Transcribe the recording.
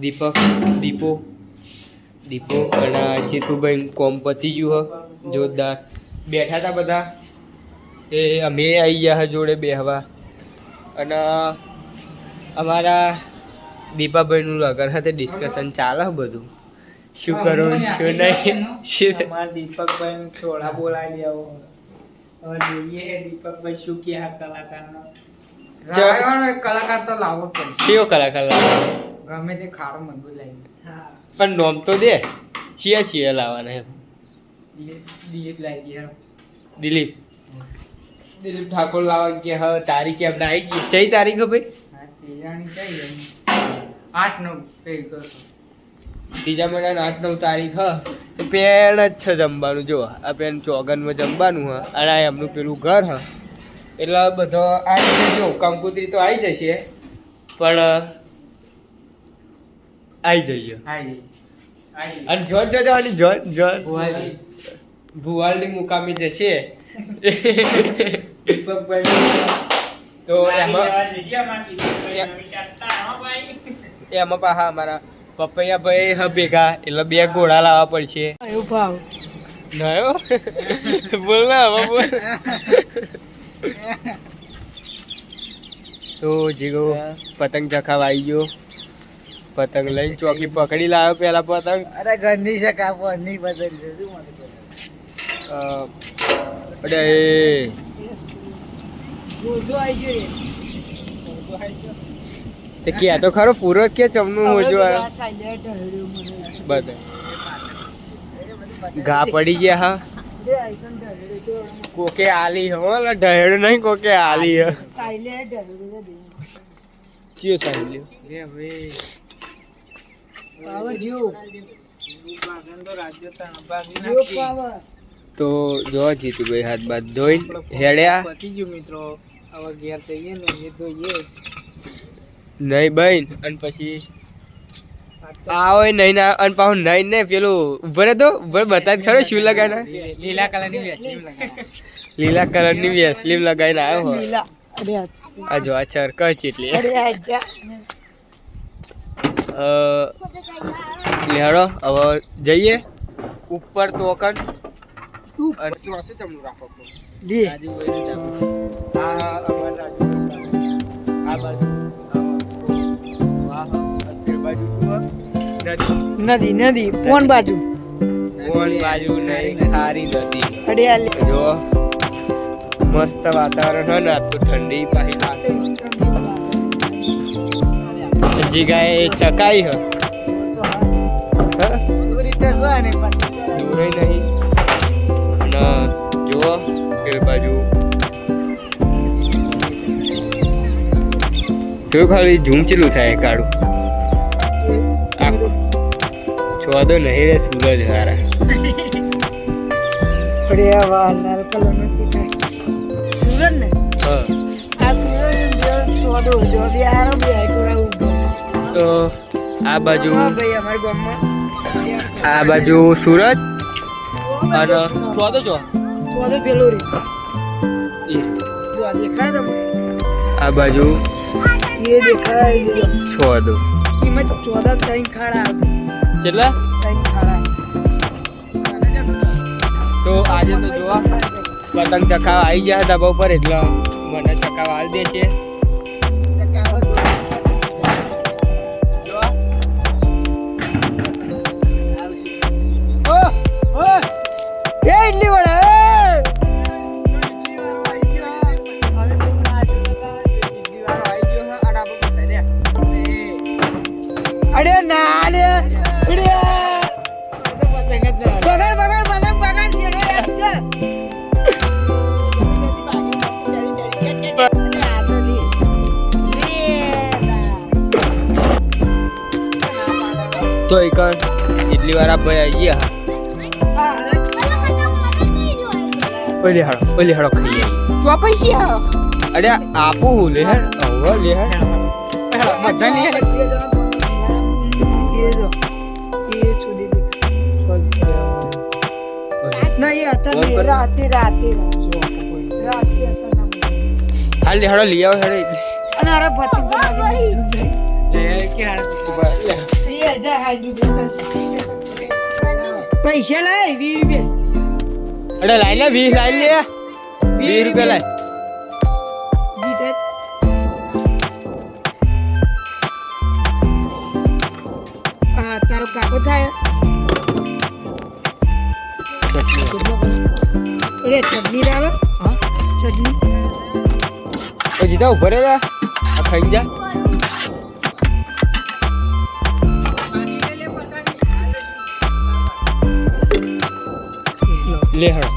દીપક દીપો. દીપો અને ચેતુભાઈ કોમ પતી ગયું હ જોરદાર. બેઠા હતા બધા. તે અમે આવી ગયા હે જોડે બેહવા. અને અમારા દીપાભાઈનું લગન સાથે ડિસ્કશન ચાલે બધું. શું કરવું શું નહીં. દીપકભાઈ થોડા બોલાવી દેવો હવે જોઈએ દીપકભાઈ શું કે આ કલાકારનો. કલાકાર તો લાવવો પડશે. કલાકાર લાવે? ગમે તે ખારો મજબૂત લાવી હા. પણ નોમ તો દે. છીએ છીએ લાવવાના એમ. દિલીપ લાવી દે દિલીપ. દિલીપ ઠાકોર લાવવાનું કે હવે તારીખ આપણે આવી ગઈ. કઈ તારીખ હે ભાઈ? હા કઈ આઠ નવ કઈ કરો ત્રીજા મહિનાની આઠ નવ તારીખ હ. તો પેણ જ છે જમવાનું જો. આ પેન ચોગનમાં જમવાનું હ. અને આ એમનું પેલું ઘર હ. એટલે બધો આવી જજો કંકુતરી તો આવી જશે. પણ આવી જઈએ. અને જોન જો જવાની જોન જોન ભુવાલડી મુકામે જશે. તો એમાં પાછા અમારા પપૈયા ભાઈ હ ભેગા. એટલે બે ઘોડા લાવવા પડશે. નયો બોલ ના હવે બોલ. તો જીગો પતંગ ચખાવા આવી ગયો. પતંગ લઈને ચોકી પકડી લાવ્યો પેલા પતંગ. અરે ઘરની છે કાપો નહીં બદલી છે શું અરે તે કે તો ખરો પૂરો કે ચમનું મોજો બધે ઘા પડી ગયા હા? કોકે આલી હો લા ઢહેડો નહીં કોકે આલી હ. ચિયો સાહેબ રે ભાઈ તો જોવા. ભાઈ તો જો જીતુભાઈ હાથ બાદ ધોઈ હેડ્યા. પતી ગયું મિત્રો હવે ઘેર જઈએ ને એ જોઈએ નહીં બહેન અને પછી આવો નહીં ના અને પાછું નહીં ને પેલું ઉભરે તો ઉભર બતાવી ખરો શું લગાવીને લીલા કલરની લગાવી લીલા કલરની વેસલીમ લગાવીને આવ્યો આ જો આ ચરકર ચેટલી. લેહડો હવે જઈએ. ઉપર તોકન અને ચોસું ચમનું રાખો આ અમાર. આ બાજુ. હે? નદી. નદી નદી. કોણ બાજુ? કોણ બાજુ નહીં. ખારી નદી. હરિયાળી જો મસ્ત વાતાવરણ હોય ને. આજ તો ઠંડી પાછી લાગે હજી ગાય ચકાઈ હ. હા? નહીં. અને જુઓ પેલી બાજુ. કેવું ખાલી ઝૂમ થાય કાળું. આખું. છોદો નહીં રે સૂરજ હારા. હરિયા વાહ લાલ કલર નો દેખાય સુરત ને? હા. આ જો બિહારો તો આ બાજુ હા ભાઈ અમારા ગામમાં આ બાજુ સુરત અને ચોદો ચો આ દેખાય તમને? આ બાજુ એ દેખાય જો. છોદો એમાં ચોદા ત્રણ ખાડા આવે કેટલા? તો આજે તો જોવા પતંગ ચકાવા આવી ગયા ધાબા ઉપર એટલે મને ચકાવા હાલ દેશે તો એક એટલી વાર આ ભાઈ આવી ગયા હા, ઓલી હાડો ઓલી હાડો ખાઈ તો પૈસા અરે આપું હું લે હવે લે હેડ બધા રાતે હાલ લે હાડો લઈ આવો હેડો. અને અરે ભતી. લે કે એ હજાર પૈસા લાય વીસ રૂપિયા. અરે લાઈ લે વીસ લાઈ લે. વીસ રૂપિયા લાય. હા તારો કાકો થાય. અરે ચટણી લાવો. ચટણી. ઓ જીતા ઊભો આ ખાઈ જા. લે હળો